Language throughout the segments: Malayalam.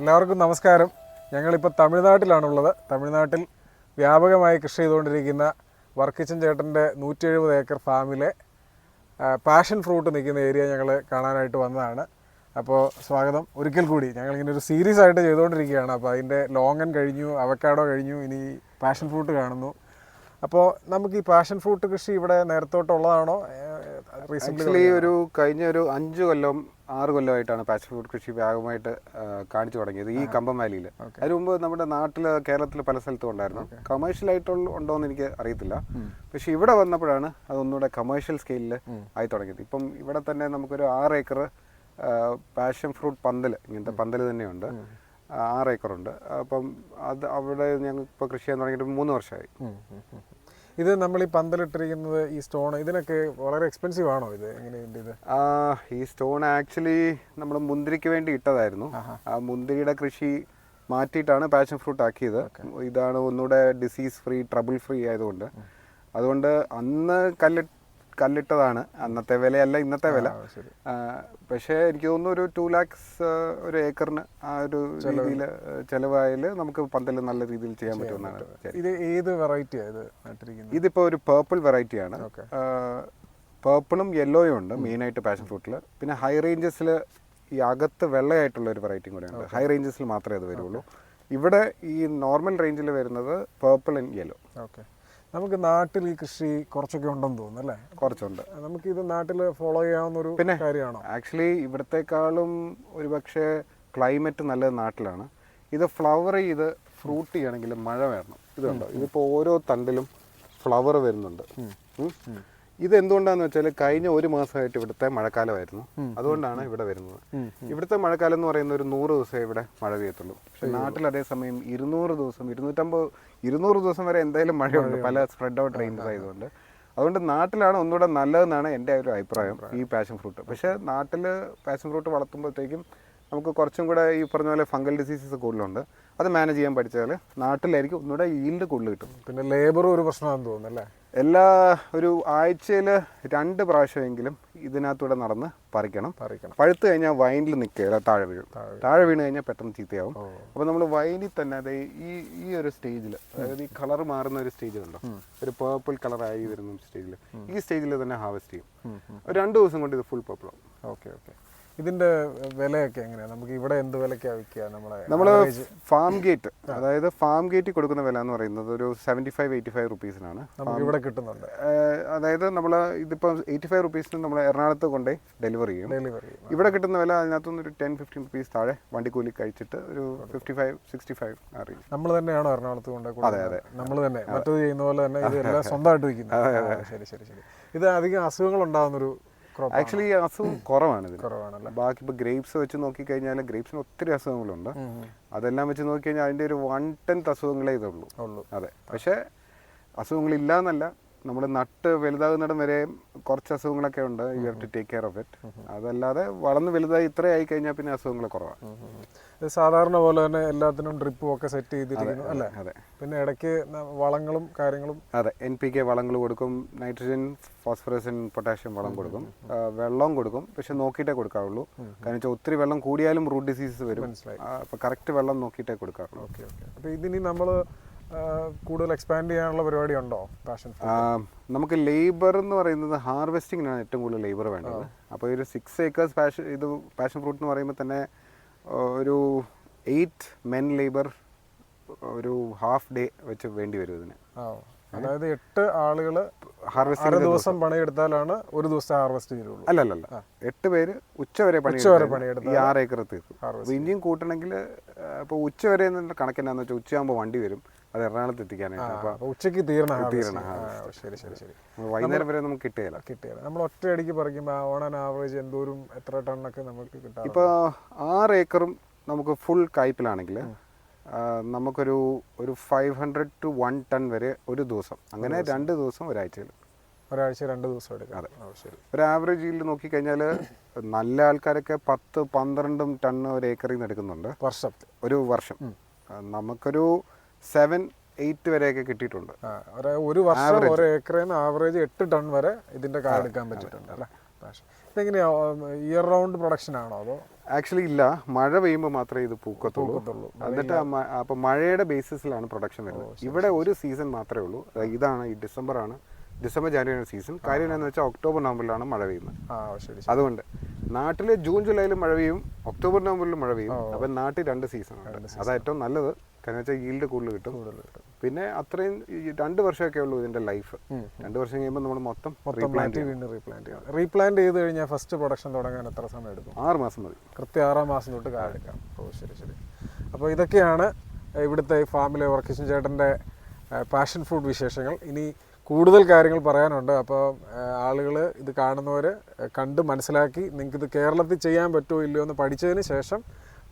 എല്ലാവർക്കും നമസ്കാരം. ഞങ്ങളിപ്പോൾ തമിഴ്നാട്ടിലാണുള്ളത്. തമിഴ്നാട്ടിൽ വ്യാപകമായി കൃഷി ചെയ്തുകൊണ്ടിരിക്കുന്ന വർക്കിച്ചൻ ചേട്ടന്റെ നൂറ്റി എഴുപത് ഏക്കർ ഫാമിലെ പാഷൻ ഫ്രൂട്ട് നിൽക്കുന്ന ഏരിയ ഞങ്ങൾ കാണാനായിട്ട് വന്നതാണ്. അപ്പോൾ സ്വാഗതം. ഒരിക്കൽ കൂടി ഞങ്ങളിങ്ങനെ ഒരു സീരീസ് ആയിട്ട് ചെയ്തുകൊണ്ടിരിക്കുകയാണ്. അപ്പോൾ അതിന്റെ ലോങ്ങൻ കഴിഞ്ഞു അവക്കാഡോ കഴിഞ്ഞു ഇനി പാഷൻ ഫ്രൂട്ട് കാണുന്നു. അപ്പോൾ നമുക്ക് ഈ പാഷൻ ഫ്രൂട്ട് കൃഷി ഇവിടെ നേരത്തോട്ടുള്ളതാണോ ആക്ച്വലി ഒരു കഴിഞ്ഞ ഒരു അഞ്ച് കൊല്ലം ആറ് കൊല്ലമായിട്ടാണ് പാഷൻ ഫ്രൂട്ട് കൃഷി വ്യാപകമായിട്ട് കാണിച്ചു തുടങ്ങിയത് ഈ കമ്പം വാലിയിൽ അതിനു മുമ്പ് നമ്മുടെ നാട്ടിൽ കേരളത്തിൽ പല സ്ഥലത്തും ഉണ്ടായിരുന്നു. കമേഴ്ഷ്യൽ ആയിട്ടുള്ള ഉണ്ടോ എന്ന് എനിക്ക് അറിയത്തില്ല. പക്ഷെ ഇവിടെ വന്നപ്പോഴാണ് അതൊന്നുകൂടെ കമേഴ്ഷ്യൽ സ്കെയിലിൽ ആയി തുടങ്ങിയത്. ഇപ്പം ഇവിടെ തന്നെ നമുക്കൊരു ആറ് ഏക്കർ പാഷൻ ഫ്രൂട്ട് പന്തൽ ഇങ്ങനത്തെ പന്തൽ തന്നെയുണ്ട്. ആറ് ഏക്കറുണ്ട്. അപ്പം അത് അവിടെ ഞങ്ങൾ ഇപ്പോൾ കൃഷി ചെയ്യാൻ തുടങ്ങിയിട്ട് മൂന്ന് വർഷമായി. ഇത് നമ്മൾ ഈ പന്തലിട്ടിരിക്കുന്നത് ഈ സ്റ്റോൺ ഇതിനൊക്കെ വളരെ എക്സ്പെൻസീവ് ആണോ ഇത്? എങ്ങനെയുണ്ട് ഇത്? ആ, ഈ സ്റ്റോൺ ആക്ച്വലി നമ്മൾ മുന്തിരിക്ക് വേണ്ടി ഇട്ടതായിരുന്നു. ആ മുന്തിരിയുടെ കൃഷി മാറ്റിയിട്ടാണ് പാഷൻ ഫ്രൂട്ട് ആക്കിയത്. ഇതാണ് ഒന്നുകൂടെ ഡിസീസ് ഫ്രീ ട്രബിൾ ഫ്രീ ആയതുകൊണ്ട്. അതുകൊണ്ട് അന്ന് കല്ല് കല്ലിട്ടതാണ്. അന്നത്തെ വിലയല്ല ഇന്നത്തെ വില. പക്ഷേ എനിക്ക് തോന്നുന്നു ഒരു ടു ലാക്സ് ഒരു ഏക്കറിന് ആ ഒരു രീതിയിൽ ചെലവായാൽ നമുക്ക് പന്തൽ നല്ല രീതിയിൽ ചെയ്യാൻ പറ്റുമെന്നാണ്. ഇത് ഏത് വെറൈറ്റി ഇതിപ്പോൾ ഒരു പേർപ്പിൾ വെറൈറ്റിയാണ്. പേർപ്പിളും യെല്ലോയും ഉണ്ട് മെയിനായിട്ട് പാഷൻ ഫ്രൂട്ടിൽ പിന്നെ ഹൈ റേഞ്ചസിൽ ഈ അകത്ത് വെള്ളയായിട്ടുള്ള ഒരു വെറൈറ്റിയും കൂടെ ഉണ്ട് ഹൈ റേഞ്ചസിൽ മാത്രമേ അത് വരുള്ളൂ. ഇവിടെ ഈ നോർമൽ റേഞ്ചിൽ വരുന്നത് പേർപ്പിൾ ആൻഡ് യെല്ലോ ഓക്കെ. നമുക്ക് നാട്ടിൽ ഈ കൃഷി കുറച്ചൊക്കെ ഉണ്ടെന്ന് തോന്നുന്നു അല്ലേ? കുറച്ചുണ്ട്. നമുക്ക് ഇത് നാട്ടിൽ ഫോളോ ചെയ്യാവുന്ന ഒരു പിന്നെ കാര്യമാണോ? ആക്ച്വലി ഇവിടത്തെക്കാളും ഒരു പക്ഷേ ക്ലൈമറ്റ് നല്ലത് നാട്ടിലാണ്. ഇത് ഫ്ലവർ ചെയ്ത് ഫ്രൂട്ട് ചെയ്യണമെങ്കിൽ മഴ വേണം. ഇതുണ്ടോ ഇതിപ്പോൾ ഓരോ തണ്ടിലും ഫ്ലവർ വരുന്നുണ്ട്. ഇത് എന്തുകൊണ്ടാന്ന് വെച്ചാൽ കഴിഞ്ഞ ഒരു മാസമായിട്ട് ഇവിടുത്തെ മഴക്കാലമായിരുന്നു. അതുകൊണ്ടാണ് ഇവിടെ വരുന്നത്. ഇവിടുത്തെ മഴക്കാലം എന്ന് പറയുന്ന ഒരു നൂറ് ദിവസമേ ഇവിടെ മഴ പെയ്യത്തുള്ളൂ. പക്ഷെ നാട്ടിൽ അതേസമയം ഇരുന്നൂറ് ദിവസം ഇരുന്നൂറ്റമ്പത് ഇരുന്നൂറ് ദിവസം വരെ എന്തായാലും മഴയുണ്ട്. പല സ്പ്രെഡ് ഔട്ട് റേഞ്ചസ് ആയതുകൊണ്ട്. അതുകൊണ്ട് നാട്ടിലാണ് ഒന്നുകൂടെ നല്ലതെന്നാണ് എന്റെ ഒരു അഭിപ്രായം ഈ പാഷൻ ഫ്രൂട്ട് പക്ഷേ നാട്ടിൽ പാഷൻ ഫ്രൂട്ട് വളർത്തുമ്പോഴത്തേക്കും നമുക്ക് കുറച്ചും കൂടെ ഈ പറഞ്ഞ പോലെ ഫംഗൽ ഡിസീസസ് കൂടുതലുണ്ട്. അത് മാനേജ് ചെയ്യാൻ പഠിച്ചാൽ നാട്ടിലായിരിക്കും ഒന്നുകൂടെ ഈൽഡ് കൂടുതൽ കിട്ടും. പിന്നെ ലേബർ ഒരു പ്രശ്നമാണെന്ന് തോന്നുന്നു അല്ലേ? എല്ലാ ഒരു ആഴ്ചയിൽ രണ്ട് പ്രാവശ്യമെങ്കിലും ഇതിനകത്തൂടെ നടന്ന് പറിക്കണം. പറിക്കണം. പഴുത്ത് കഴിഞ്ഞാൽ വൈനിൽ നിൽക്കുക താഴെ വീഴും. താഴെ വീണ് കഴിഞ്ഞാൽ പെട്ടെന്ന് ചീത്തയാവും. അപ്പോൾ നമ്മൾ വൈനിൽ തന്നെ അതെ ഈ ഈ ഒരു സ്റ്റേജിൽ അതായത് ഈ കളർ മാറുന്ന ഒരു സ്റ്റേജിലുണ്ടോ? ഒരു പേർപ്പിൾ കളറായി വരുന്ന സ്റ്റേജിൽ ഈ സ്റ്റേജിൽ തന്നെ ഹാർവെസ്റ്റ് ചെയ്യും. രണ്ട് ദിവസം കൊണ്ട് ഇത് ഫുൾ പേർപ്പിൾ ആവും ഓക്കെ ഓക്കെ. ഇതിന്റെ വിലയൊക്കെ എങ്ങനെയാ? നമുക്ക് ഇവിടെ എന്ത് വിലക്കാണ് വിൽക്കുക നമ്മളെ നമ്മൾ ഫാം ഗേറ്റ് അതായത് ഫാം ഗേറ്റിൽ കൊടുക്കുന്ന വില എന്ന് പറയുന്നത് ഒരു സെവന്റി ഫൈവ് എയ്റ്റി ഫൈവ് റുപ്പീസിനാണ് നമുക്ക് ഇവിടെ കിട്ടുന്നുണ്ട്. അതായത് നമ്മൾ ഇതിപ്പോൾ എയ്റ്റി ഫൈവ് റുപ്പീസിന് നമ്മൾ എറണാകുളത്ത് കൊണ്ടേ ഡെലിവറി ചെയ്യും. ഡെലിവറി ഇവിടെ കിട്ടുന്ന വില അതിനകത്തുനിന്ന് ഒരു ടെൻ ഫിഫ്റ്റീൻ റുപ്പീസ് താഴെ വണ്ടിക്കൂലി കഴിച്ചിട്ട് ഒരു ഫിഫ്റ്റി ഫൈവ് സിക്സ്റ്റി ഫൈവ് അറിയും നമ്മൾ തന്നെയാണോ എറണാകുളത്ത് കൊണ്ട് അതെ അതെ. നമ്മൾ തന്നെ. മറ്റത് ചെയ്യുന്ന പോലെ തന്നെ ഇതെല്ലാം സ്വന്തമായിട്ട് വയ്ക്കുന്നത് ശരി ശരി ശരി. ഇത് അധികം അസുഖങ്ങൾ ഉണ്ടാകുന്നൊരു ആക്ച്വലി അസുഖം കുറവാണ് ഇതിന്. ബാക്കി ഇപ്പോൾ ഗ്രേപ്സ് വെച്ച് നോക്കിക്കഴിഞ്ഞാൽ ഗ്രേപ്സിന് ഒത്തിരി അസുഖങ്ങളുണ്ട്. അതെല്ലാം വെച്ച് നോക്കിക്കഴിഞ്ഞാൽ അതിന്റെ ഒരു വൺ ടെൻത്ത് അസുഖങ്ങളേ ഇതുള്ളൂ. അതെ. പക്ഷേ അസുഖങ്ങളില്ല എന്നല്ല നമ്മൾ നട്ട് വലുതാകുന്നിടം വരെ കുറച്ച് അസുഖങ്ങളൊക്കെ ഉണ്ട്. You have to take care of it അതല്ലാതെ വളർന്ന് വലുതായി ഇത്രയായി കഴിഞ്ഞാൽ പിന്നെ അസുഖങ്ങൾ കുറവാണ് സാധാരണ പോലെ തന്നെ എല്ലാത്തിനും ഡ്രിപ്പും ഒക്കെ സെറ്റ് ചെയ്തിരിക്കുന്നു അല്ലേ? അതെ. പിന്നെ ഇടയ്ക്ക് വളങ്ങളും കാര്യങ്ങളും അതെ എൻ പി കെ വളങ്ങൾ കൊടുക്കും നൈട്രജൻ ഫോസ്ഫറസ് പൊട്ടാഷ്യം വളം കൊടുക്കും. വെള്ളവും വെള്ളം കൊടുക്കും പക്ഷെ നോക്കിയിട്ടേ കൊടുക്കാറുള്ളൂ കാരണം വെച്ചാൽ ഒത്തിരി വെള്ളം കൂടിയാലും റൂട്ട് ഡിസീസസ് വരും. അപ്പോൾ കറക്റ്റ് വെള്ളം നോക്കിയിട്ടേ കൊടുക്കാറുള്ളൂ ഓക്കെ ഓക്കെ. അപ്പോൾ ഇതിനി നമ്മൾ കൂടുതൽ എക്സ്പാൻഡ് ചെയ്യാനുള്ള പരിപാടി ഉണ്ടോ? പാഷൻ നമുക്ക് ലേബർ എന്ന് പറയുന്നത് ഹാർവെസ്റ്റിങ്ങിനാണ് ഏറ്റവും കൂടുതൽ ലേബർ വേണ്ടത്. അപ്പോൾ ഒരു സിക്സ് ഏക്കേഴ്സ് പാഷൻ ഇത് പാഷൻ ഫ്രൂട്ട് എന്ന് പറയുമ്പോൾ തന്നെ ഒരു എയ്റ്റ് മെൻ ലേബർ ഒരു ഹാഫ് ഡേ വെച്ച് വേണ്ടി വരും ഇതിന്. അതായത് എട്ട് ആളുകൾ അര ഹാർവെസ്റ്റിംഗ് ദിവസം പണിയെടുത്താലാണ് ഒരു ദിവസം ഹാർവെസ്റ്റ് ചെയ്യുള്ളൂ അല്ല അല്ല എട്ട് പേര് ഉച്ച വരെ പണി ഉച്ചവരെ പണിയെടുത്ത് ഈ ആറ് ഏക്കർ തീർക്കും. ഇനിയും കൂട്ടണമെങ്കിൽ അപ്പോൾ ഉച്ച വരെ എന്നുള്ള കണക്കെന്നാന്ന് വെച്ചാൽ ഉച്ചയാകുമ്പോൾ വണ്ടി വരും. അത് എറണാകുളത്ത് എത്തിക്കാനായിട്ട്. അപ്പോൾ ഉച്ചയ്ക്ക് തീരണ. ശരി ശരി ശരി. വൈകുന്നേരം വരെ നമുക്ക് കിട്ടുകയില്ല കിട്ടുകയില്ല നമ്മൾ ഒറ്റയടിക്ക് പറിക്കുമ്പോൾ ഓൺ ആൻ ആവറേജ് എന്തോരും എത്ര ടണ്ണൊക്കെ നമുക്ക് കിട്ടാം ഇപ്പോൾ ആറ് ഏക്കറും നമുക്ക് ഫുൾ കായ്പിലാണെങ്കിൽ നമുക്കൊരു ഒരു five hundred to one ton വരെ ഒരു ദിവസം. അങ്ങനെ രണ്ട് ദിവസം ഒരാഴ്ചയിൽ ഒരാഴ്ച രണ്ട് ദിവസം എടുക്കാം. അതെ. ശരി. ഒരു ആവറേജ് ഇതിൽ നോക്കിക്കഴിഞ്ഞാൽ നല്ല ആൾക്കാരൊക്കെ പത്ത് പന്ത്രണ്ടും ടൺ ഒരു ഏക്കറിൽ നിന്ന് എടുക്കുന്നുണ്ട്. വർഷത്തിൽ ഒരു വർഷം. നമുക്കൊരു സെവൻ എയ്റ്റ് വരെയൊക്കെ കിട്ടിയിട്ടുണ്ട്. ഒരു- വർഷം ഒരു ഏക്കറിൽ നിന്ന് ആവറേജ് എട്ട് ടൺ വരെ ഇതിന്റെ കായ എടുക്കാൻ പറ്റിയിട്ടുണ്ട് അല്ലേ? ഇതെങ്ങനെയാ ഇയർ റൗണ്ട് പ്രൊഡക്ഷൻ ആണോ അതോ? ആക്ച്വലി ഇല്ല. മഴ പെയ്യുമ്പോൾ മാത്രമേ ഇത് പൂക്കത്തുള്ളൂ. എന്നിട്ട് അപ്പൊ മഴയുടെ ബേസിസിലാണ് പ്രൊഡക്ഷൻ വരുന്നത്. ഇവിടെ ഒരു സീസൺ മാത്രമേ ഉള്ളൂ. ഇതാണ് ഈ ഡിസംബർ ആണ്. ഡിസംബർ ജാനുവരി സീസൺ കാര്യം എന്താണെന്ന് വെച്ചാൽ ഒക്ടോബർ നവംബറിലാണ് മഴ പെയ്യുന്നത്. അതുകൊണ്ട് നാട്ടിലെ ജൂൺ ജൂലൈയിലും മഴ പെയ്യും. ഒക്ടോബർ നവംബറിലും മഴ പെയ്യും. അപ്പം നാട്ടിൽ രണ്ട് സീസൺ ഉണ്ട്. അതാ ഏറ്റവും നല്ലത്. കാരണം വെച്ചാൽ ഈൽഡ് കൂടുതൽ കിട്ടും പിന്നെ അത്രയും രണ്ട് വർഷമൊക്കെ ഉള്ളൂ ഇതിന്റെ ലൈഫ് രണ്ട് വർഷം കഴിയുമ്പോൾ നമ്മൾ മൊത്തം റീപ്ലാന്റ് വീണ്ടും റീപ്ലാന്റ് ചെയ്യണം റീപ്ലാന്റ് ചെയ്ത് കഴിഞ്ഞാൽ ഫസ്റ്റ് പ്രൊഡക്ഷൻ തുടങ്ങാൻ എത്ര സമയം എടുക്കും? ആറ് മാസം മതി. കൃത്യം ആറാം മാസം തൊട്ട് കാലെടുക്കാം ഓ ശരി ശരി. അപ്പോൾ ഇതൊക്കെയാണ് ഇവിടുത്തെ ഫാമിലെ വർക്കിഷൻ ചേട്ടന്റെ പാഷൻ ഫുഡ് വിശേഷങ്ങൾ. ഇനി കൂടുതൽ കാര്യങ്ങൾ പറയാനുണ്ട്. അപ്പോൾ ആളുകൾ ഇത് കാണുന്നവർ കണ്ട് മനസ്സിലാക്കി നിങ്ങൾക്ക് ഇത് കേരളത്തിൽ ചെയ്യാൻ പറ്റുമോ ഇല്ലയോ എന്ന് പഠിച്ചതിന് ശേഷം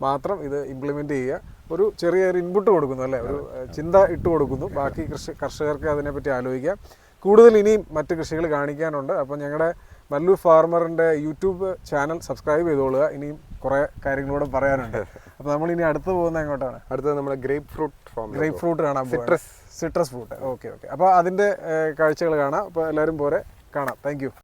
മാത്രം ഇത് ഇംപ്ലിമെന്റ് ചെയ്യുക. ഒരു ചെറിയൊരു ഇൻപുട്ട് കൊടുക്കുന്നു അല്ലേ? ഒരു ചിന്ത ഇട്ട് കൊടുക്കുന്നു. ബാക്കി കൃഷി കർഷകർക്ക് അതിനെപ്പറ്റി ആലോചിക്കാം. കൂടുതൽ ഇനിയും മറ്റ് കൃഷികൾ കാണിക്കാനുണ്ട്. അപ്പോൾ ഞങ്ങളുടെ മല്ലു ഫാർമറിന്റെ യൂട്യൂബ് ചാനൽ സബ്സ്ക്രൈബ് ചെയ്തോളുക. ഇനിയും കുറേ കാര്യങ്ങളോട് പറയാനുണ്ട്. അപ്പോൾ നമ്മൾ ഇനി അടുത്ത് പോകുന്നത് എങ്ങോട്ടാണ്? അടുത്തത് നമ്മുടെ ഗ്രേപ്പ് ഫ്രൂട്ട് ഗ്രേപ്പ് ഫ്രൂട്ട് കാണാം citrus citrus fruit okay okay. അപ്പോൾ അതിന്റെ കാഴ്ചകൾ കാണാം. അപ്പോൾ എല്ലാവരും പോരെ കാണാം. താങ്ക്